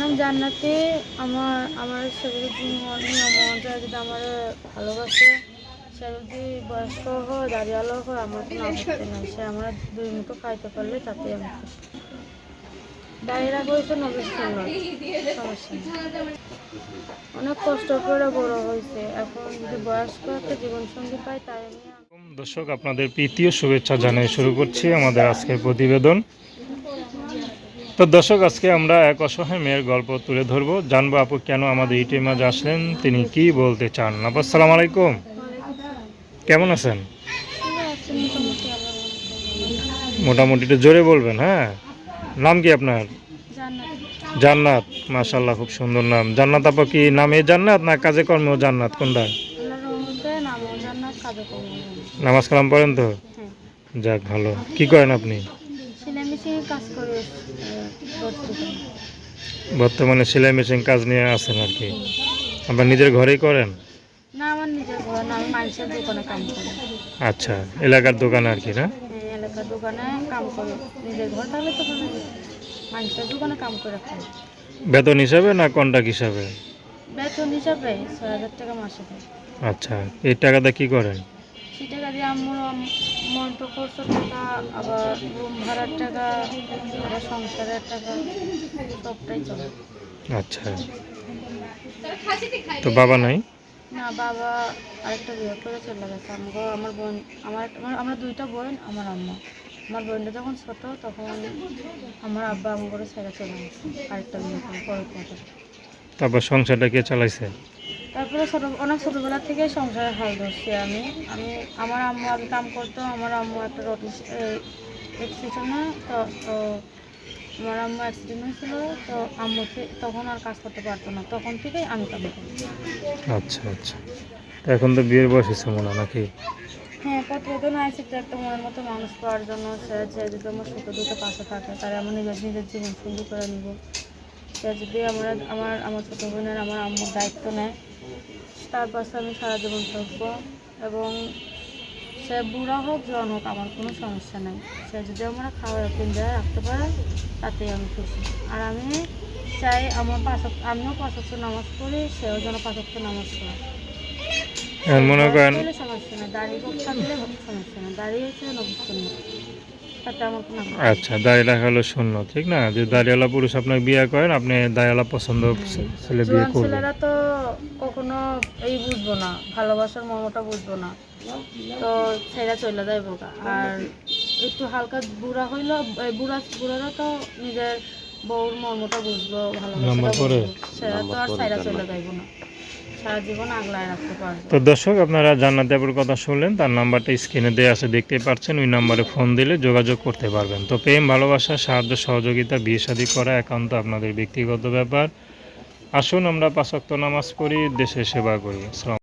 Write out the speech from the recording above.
নাম জান্নাতি আমার আমার নিয়ম অনুযায়ী যদি আমার ভালোবাসে সে যদি বয়স্ক হয় দাঁড়িয়ালো হয়, আমার কোনো আপত্তি সে আমরা দুই মুঠো খাইতে পারলে তাতে আমি খুশি। হয়েছে নবীর সুন্নত অনেক কষ্ট করে বড় হয়েছে। এখন যদি বয়স্ক একটা জীবনসঙ্গী পাই তাই আমি দর্শক, আপনাদের প্রীতীয় শুভেচ্ছা জানিয়ে শুরু করছি আমাদের আজকের প্রতিবেদন। তো দর্শক আজকে আমরা এক অসহায় মেয়ের গল্প তুলে ধরবো। জানব আপু কেন আমাদের ইটির মাঝে আসলেন? তিনি কি বলতে চান? আপু সালাম আলাইকুম। কেমন আছেন? মোটামুটি একটু জোরে বলবেন হ্যাঁ? নাম কি আপনার? জান্নাত। মাশাল্লাহ খুব সুন্দর নাম। জান্নাত আপা কি নামে জান্নাত না কাজে কর্মেও জান্নাত? কোনটা? নামাজ কালাম পড়েন তো? হ্যাঁ। যাক ভালো। কি করেন আপনি? মেশিনে কাজ করে বর্তমানে সেলাই মেশিন কাজ নিয়ে আছেন আর কি। আপনার নিজের ঘরেই করেন? না আমার নিজের ঘর না আমি মানুষের দোকানে কাম করি। আচ্ছা এলাকার দোকানে আর কি না? এলাকার দোকানে কাম করি। নিজের ঘর তাহলে তখন মানুষের দোকানে কাম করে খাই বেতন হিসাবে না কন্ট্রাক্ট হিসাবে? বেতন হিসাবে ছয় হাজার টাকা মাসে। আচ্ছা এই টাকাটা কি করেন? দিয়ে আমার মন্ত্র খরচ টাকা আবার রুম ভাড়ার টাকা আবার সংসারের টাকা সবটাই চলে। আচ্ছা। তো বাবা নাই? না বাবা আরেকটা বিয়ে করে চলে গেছে। আমাকে আমার বোন আমার আমার দুইটা বোন আমার আম্মা। আমার বোনটা যখন ছোট তখন আমার আব্বা আমার করে ছেড়ে চলে গেছে। আরেকটা বিয়ে করে পরে তারপর সংসারটা কে চালাইছে? তারপরে ছোট অনেক ছোটোবেলা থেকে সংসারে হাল ধরছি আমি। আমি আমার আম্মু আগে কাম করতো আমার আম্মু একটা রোড অ্যাক্সিডেন্ট তো তো আমার আম্মু অ্যাক্সিডেন্ট হয়েছিল তো আম্মু তখন আর কাজ করতে পারতো না। তখন থেকেই আমি কাম করি। আচ্ছা আচ্ছা। এখন তো বিয়ের বয়স হয়েছে মনে নাকি? হ্যাঁ প্রতিবেদন তো একটা মনের মতো মানুষ পাওয়ার জন্য সে যে যদি আমার সুখ দুটো পাশে থাকে তারা আমার নিজের নিজের জীবন সুন্দর করে নিব। সে যদি আমরা আমার আমার ছোটো বোনের আমার আম্মুর দায়িত্ব নেয় তার পাশে আমি সারা জীবন থাকব এবং সে বুড়া হোক জন হোক আমার কোনো সমস্যা নেই। সে যদি আমরা খাওয়া পিঞ্জায় রাখতে পারে তাতেই আমি খুশি। আর আমি চাই আমার পাশক আমিও পাশক্ত নামাজ পড়ি সেও যেন পাশক্ত নামাজ পড়ে। এখন মনে করেন সমস্যা না দাঁড়িয়ে থাকলে সমস্যা না দাঁড়িয়ে হচ্ছে নেই। আচ্ছা দাঁড়িয়ে হলো শূন্য ঠিক না? যে দাঁড়িয়ালা পুরুষ আপনার বিয়ে করেন আপনি দাঁড়িয়ালা পছন্দ ছেলে বিয়ে করবেন। ছেলেরা তো কখনো এই বুঝব না ভালোবাসার মর্মটা বুঝব না। তো ছেড়া চলে যাইব আর একটু হালকা বুড়া হইল বুড়া বুড়ারা তো নিজের বউর মর্মটা বুঝব সেটা তো আর ছেড়া চলে যাইব না। সারা জীবন আগলায় রাখতে পারবে। তো দর্শক আপনারা জান্নাত আপুর কথা শুনলেন তার নাম্বারটা স্ক্রিনে দেওয়া আছে দেখতেই পাচ্ছেন ওই নাম্বারে ফোন দিলে যোগাযোগ করতে পারবেন। তো প্রেম ভালোবাসা সাহায্য সহযোগিতা বিয়ে শাদী করা একান্ত আপনাদের ব্যক্তিগত ব্যাপার। আসুন আমরা পাঁচক্ত নামাজ পড়ি দেশে সেবা করি।